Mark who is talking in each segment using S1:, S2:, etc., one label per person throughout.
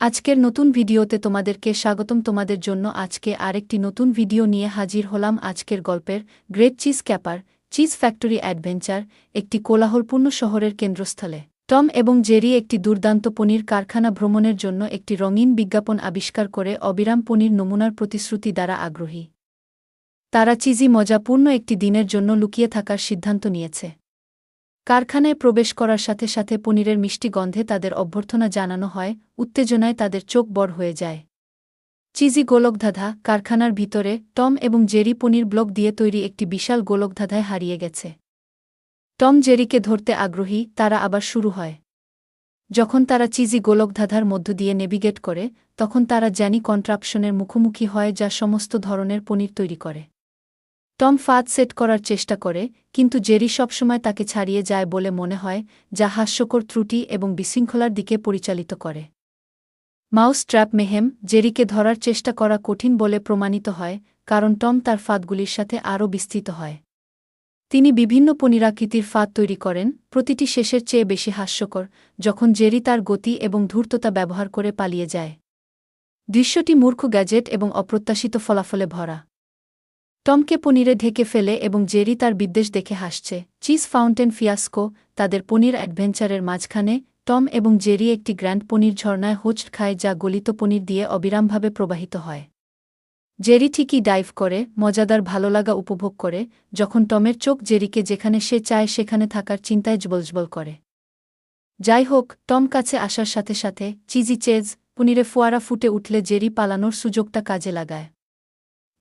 S1: আজকের নতুন ভিডিওতে তোমাদেরকে স্বাগতম। তোমাদের জন্য আজকে আরেকটি নতুন ভিডিও নিয়ে হাজির হলাম আজকের গল্পের great cheese caper, cheese factory adventure, একটি কোলাহলপূর্ণ শহরের কেন্দ্রস্থলে। টম এবং জেরি একটি দুর্দান্ত পনির কারখানা ভ্রমণের জন্য একটি রঙিন বিজ্ঞাপন আবিষ্কার করে অবিরাম পনির নমুনার প্রতিশ্রুতি দ্বারা আগ্রহী। তারা চিজি মজাপূর্ণ একটি দিনের জন্য লুকিয়ে থাকার সিদ্ধান্ত নিয়েছে। কারখানায় প্রবেশ করার সাথে সাথে পনিরের মিষ্টি গন্ধে তাদের অভ্যর্থনা জানানো হয়, উত্তেজনায় তাদের চোখ বড় হয়ে যায়। চিজি গোলকধাঁধা কারখানার ভিতরে টম এবং জেরি পনির ব্লক দিয়ে তৈরি একটি বিশাল গোলকধাঁধায় হারিয়ে গেছে। টম জেরিকে ধরতে আগ্রহী, তারা আবার শুরু হয়। যখন তারা চিজি গোলকধাঁধার মধ্য দিয়ে নেভিগেট করে, তখন তারা জ্যানি কন্ট্রাপশনের মুখোমুখি হয় যা সমস্ত ধরনের পনির তৈরি করে। টম ফাঁদ সেট করার চেষ্টা করে, কিন্তু জেরি সবসময় তাকে ছাড়িয়ে যায় বলে মনে হয়, যা হাস্যকর ত্রুটি এবং বিশৃঙ্খলার দিকে পরিচালিত করে। মাউস ট্র্যাপ মেহেম, জেরিকে ধরার চেষ্টা করা কঠিন বলে প্রমাণিত হয়, কারণ টম তার ফাঁদগুলির সাথে আরও বিস্তৃত হয়। তিনি বিভিন্ন পনিরাকৃতির ফাঁদ তৈরি করেন, প্রতিটি শেষের চেয়ে বেশি হাস্যকর, যখন জেরি তার গতি এবং ধূর্ততা ব্যবহার করে পালিয়ে যায়। দৃশ্যটি মূর্খ গ্যাজেট এবং অপ্রত্যাশিত ফলাফলে ভরা। টমকে পনিরে ঢেকে ফেলে এবং জেরি তার বিদ্বেষ দেখে হাসছে। চিজ ফাউন্টেন ফিয়াস্কো, তাদের পনির অ্যাডভেঞ্চারের মাঝখানে, টম এবং জেরি একটি গ্র্যান্ড পনির ঝর্ণায় হোঁচ খায় যা গলিত পনির দিয়ে অবিরামভাবে প্রবাহিত হয়। জেরি ঠিকই ডাইভ করে, মজাদার ভালোলাগা উপভোগ করে, যখন টমের চোখ জেরিকে যেখানে সে চায় সেখানে থাকার চিন্তায় জবলজবল করে। যাই হোক, টম কাছে আসার সাথে সাথে, চিজি চেজ, পনিরে ফোয়ারা ফুটে উঠলে জেরি পালানোর সুযোগটা কাজে লাগায়।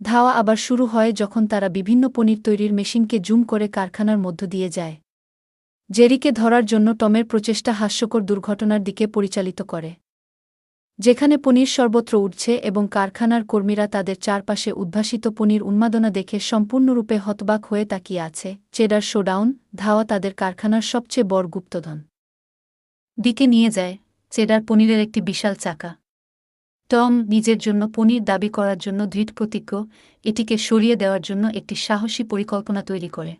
S1: ধাওয়া আবার শুরু হয় যখন তারা বিভিন্ন পনির তৈরির মেশিনকে জুম করে কারখানার মধ্য দিয়ে যায়। জেরিকে ধরার জন্য টমের প্রচেষ্টা হাস্যকর দুর্ঘটনার দিকে পরিচালিত করে। যেখানে পনির সর্বত্র উঠছে এবং কারখানার কর্মীরা তাদের চারপাশে উদ্ভাসিত পনির উন্মাদনা দেখে সম্পূর্ণরূপে হতবাক হয়ে তাকিয়ে আছে। চেডার শোডাউন, ধাওয়া তাদের কারখানার সবচেয়ে বড় গুপ্তধন। দিকে নিয়ে যায়, চেডার পনিরের একটি বিশাল চাকা। টম নিজের জন্য পনির দাবি করার জন্য দৃঢ় প্রতিজ্ঞ, এটিকে সরিয়ে দেওয়ার জন্য একটি সাহসী পরিকল্পনা তৈরি করে।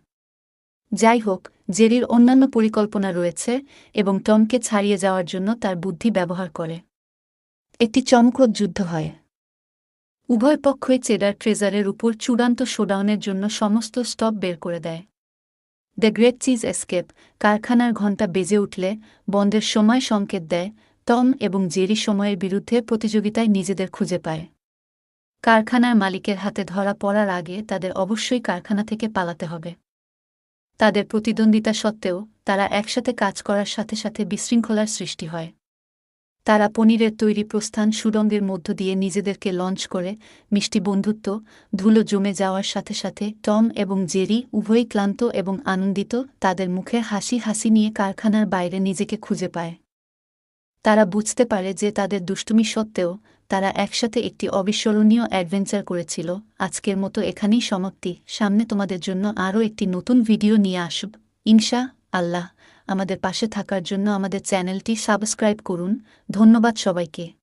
S1: যাই হোক, জেরির অন্যান্য পরিকল্পনা রয়েছে এবং টমকে ছাড়িয়ে যাওয়ার জন্য তার বুদ্ধি ব্যবহার করে। একটি চমকপ্রদ যুদ্ধ হয়। উভয় পক্ষই চেডার ট্রেজারের উপর চূড়ান্ত শোডাউনের জন্য সমস্ত স্টপ বের করে দেয়। দ্য গ্রেট চিজ এসকেপ, কারখানার ঘণ্টা বেজে উঠলে, বন্ধের সময় সংকেত দেয় টম এবং জেরি সময়ের বিরুদ্ধে প্রতিযোগিতায় নিজেদের খুঁজে পায়। কারখানার মালিকের হাতে ধরা পড়ার আগে তাদের অবশ্যই কারখানা থেকে পালাতে হবে। তাদের প্রতিদ্বন্দ্বিতা সত্ত্বেও তারা একসাথে কাজ করার সাথে সাথে বিশৃঙ্খলার সৃষ্টি হয়। তারা পনিরের তৈরি প্রস্থান সুরঙ্গের মধ্য দিয়ে নিজেদেরকে লঞ্চ করে, মিষ্টি বন্ধুত্ব, ধুলো জমে যাওয়ার সাথে সাথে টম এবং জেরি উভয়ই ক্লান্ত এবং আনন্দিত তাদের মুখে হাসি হাসি নিয়ে কারখানার বাইরে নিজেকে খুঁজে পায়। তারা বুঝতে পারে যে তাদের দুষ্টুমি সত্ত্বেও তারা একসাথে একটি অবিস্মরণীয় অ্যাডভেঞ্চার করেছিল। আজকের মতো এখানেই সমাপ্তি। সামনে তোমাদের জন্য আরও একটি নতুন ভিডিও নিয়ে আসব। ইনশা আল্লাহ। আমাদের পাশে থাকার জন্য আমাদের চ্যানেলটি সাবস্ক্রাইব করুন। ধন্যবাদ সবাইকে।